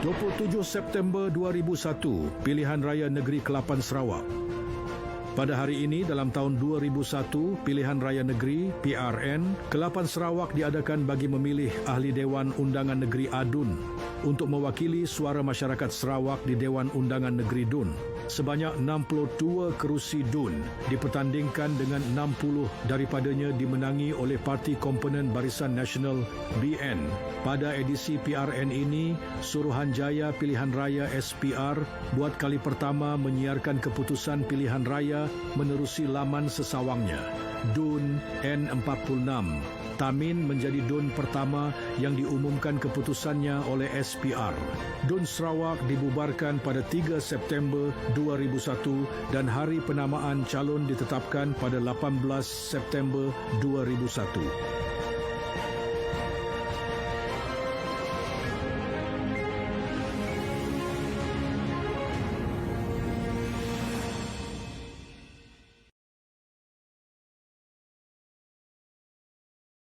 27 September 2001, Pilihan Raya Negeri Kelapan Sarawak. Pada hari ini dalam tahun 2001, Pilihan Raya Negeri PRN Kelapan Sarawak diadakan bagi memilih ahli Dewan Undangan Negeri Adun untuk mewakili suara masyarakat Sarawak di Dewan Undangan Negeri Dun. Sebanyak 62 kerusi DUN dipertandingkan dengan 60 daripadanya dimenangi oleh Parti Komponen Barisan Nasional BN. Pada edisi PRN ini, Suruhanjaya Pilihan Raya SPR buat kali pertama menyiarkan keputusan pilihan raya menerusi laman sesawangnya. DUN N46 Tamin menjadi DUN pertama yang diumumkan keputusannya oleh SPR. DUN Sarawak dibubarkan pada 3 September 2001 dan hari penamaan calon ditetapkan pada 18 September 2001.